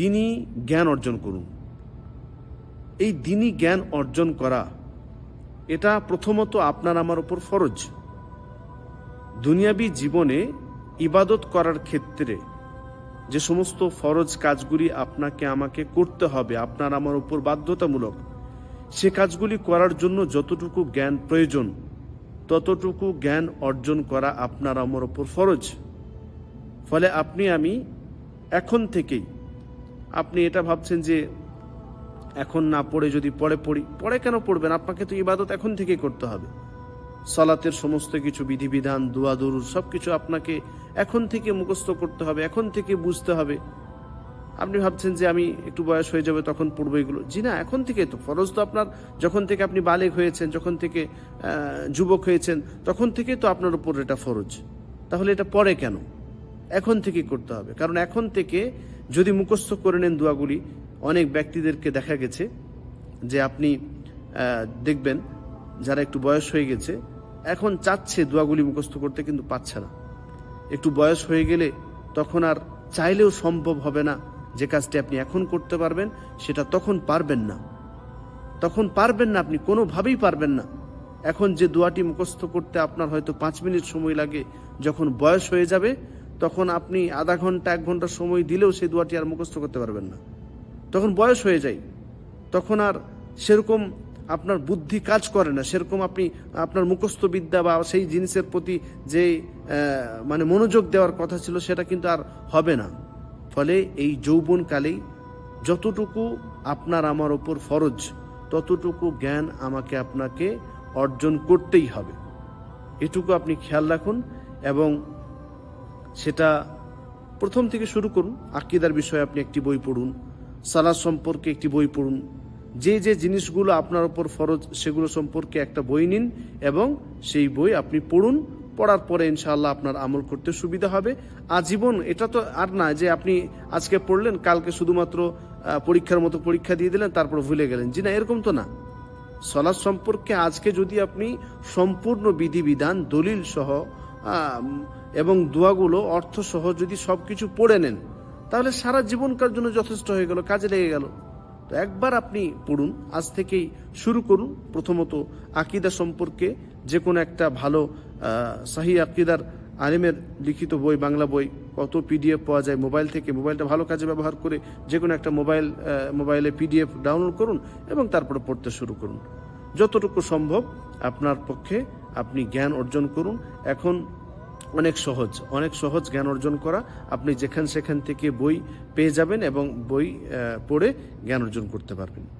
দিনই জ্ঞান অর্জন করুন। এই দিনই জ্ঞান অর্জন করা, এটা প্রথমত আপনার আমার উপর ফরজ। দুনিয়াবি জীবনে ইবাদত করার ক্ষেত্রে যে সমস্ত ফরজ কাজগুলি আপনাকে আমাকে করতে হবে, আপনার আমার উপর বাধ্যতামূলক, সে কাজগুলি করার জন্য যতটুকু জ্ঞান প্রয়োজন, ততটুকু জ্ঞান অর্জন করা আপনার আমার উপর ফরজ। ফলে আপনি, আমি এখন থেকেই আপনি এটা ভাবছেন যে এখন না পড়ে যদি পরে পড়ি, পরে কেন পড়বেন? আপনাকে তো ইবাদত এখন থেকেই করতে হবে। সলাতের সমস্ত কিছু, বিধিবিধান, দোয়া, দরুদ সব কিছু আপনাকে এখন থেকে মুখস্থ করতে হবে, এখন থেকে বুঝতে হবে। আপনি ভাবছেন যে আমি একটু বয়স হয়ে যাবে তখন পড়ব এগুলো। জি না, এখন থেকে তো। ফরজ তো আপনার যখন থেকে আপনি বালেক হয়েছেন, যখন থেকে যুবক হয়েছেন, তখন থেকেই তো আপনার উপর এটা ফরজ। তাহলে এটা পরে কেন? এখন থেকে করতে হবে। কারণ এখন থেকে যদি মুখস্থ করে নেন দোয়াগুলি, অনেক ব্যক্তিদেরকে দেখা গেছে যে আপনি দেখবেন যারা একটু বয়স হয়ে গেছে, এখন চাচ্ছে দোয়াগুলি মুখস্থ করতে কিন্তু পাচ্ছে না। একটু বয়স হয়ে গেলে তখন আর চাইলেও সম্ভব হবে না যে কাজটি আপনি এখন করতে পারবেন, সেটা তখন পারবেন না। তখন পারবেন না আপনি, কোনোভাবেই পারবেন না। এখন যে দোয়াটি মুখস্থ করতে আপনার হয়তো পাঁচ মিনিট সময় লাগে, যখন বয়স হয়ে যাবে তখন আপনি আধা ঘণ্টা, এক ঘণ্টা সময় দিলেও সেই দোয়াটি আর মুখস্থ করতে পারবেন না। তখন বয়স হয়ে যায়। তখন আর সেরকম আপনার বুদ্ধি কাজ করে না। সেরকম আপনি, আপনার মুখস্থ বিদ্যা বা সেই জিনিসের প্রতি যে মানে মনোযোগ দেওয়ার কথা ছিল সেটা কিন্তু আর হবে না। ফলে এই যৌবনকালেই যতটুকু আপনার আমার ওপর ফরজ, ততটুকু জ্ঞান আমাকে আপনাকে অর্জন করতেই হবে। এটুকু আপনি খেয়াল রাখুন এবং সেটা প্রথম থেকে শুরু করুন। আকিদার বিষয়ে আপনি একটি বই পড়ুন সালাদ সম্পর্কে একটি বই পড়ুন। যে যে জিনিসগুলো আপনার ওপর ফরজ, সেগুলো সম্পর্কে একটা বই নিন এবং সেই বই আপনি পড়ুন। পড়ার পরে ইনশাআল্লাহ আপনার আমল করতে সুবিধা হবে। আজীবন এটা তো আর না যে আপনি আজকে পড়লেন, কালকে শুধুমাত্র পরীক্ষার মতো পরীক্ষা দিয়ে দিলেন, তারপর ভুলে গেলেন। জি না, এরকম তো না। সলাদ সম্পর্কে আজকে যদি আপনি সম্পূর্ণ বিধিবিধান, দলিল সহ এবং দোয়াগুলো অর্থ সহ যদি সব কিছু পড়ে নেন, তাহলে সারা জীবনকার জন্য যথেষ্ট হয়ে গেল, কাজে লেগে গেল। তো একবার আপনি পড়ুন, আজ থেকেই শুরু করুন। প্রথমত আকিদা সম্পর্কে যে কোনো একটা ভালো সাহি আকিদার আলিমের লিখিত বই, বাংলা বই, কত পিডিএফ পাওয়া যায় মোবাইল থেকে, মোবাইলটা ভালো কাজে ব্যবহার করে যে কোনো একটা মোবাইল মোবাইলে পিডিএফ ডাউনলোড করুন এবং তারপরে পড়তে শুরু করুন। যতটুকু সম্ভব আপনার পক্ষে আপনি জ্ঞান অর্জন করুন। এখন অনেক সহজ অনেক সহজ জ্ঞান অর্জন করা। আপনি যেখান সেখান থেকে বই পেয়ে যাবেন এবং বই পড়ে জ্ঞান অর্জন করতে পারবেন।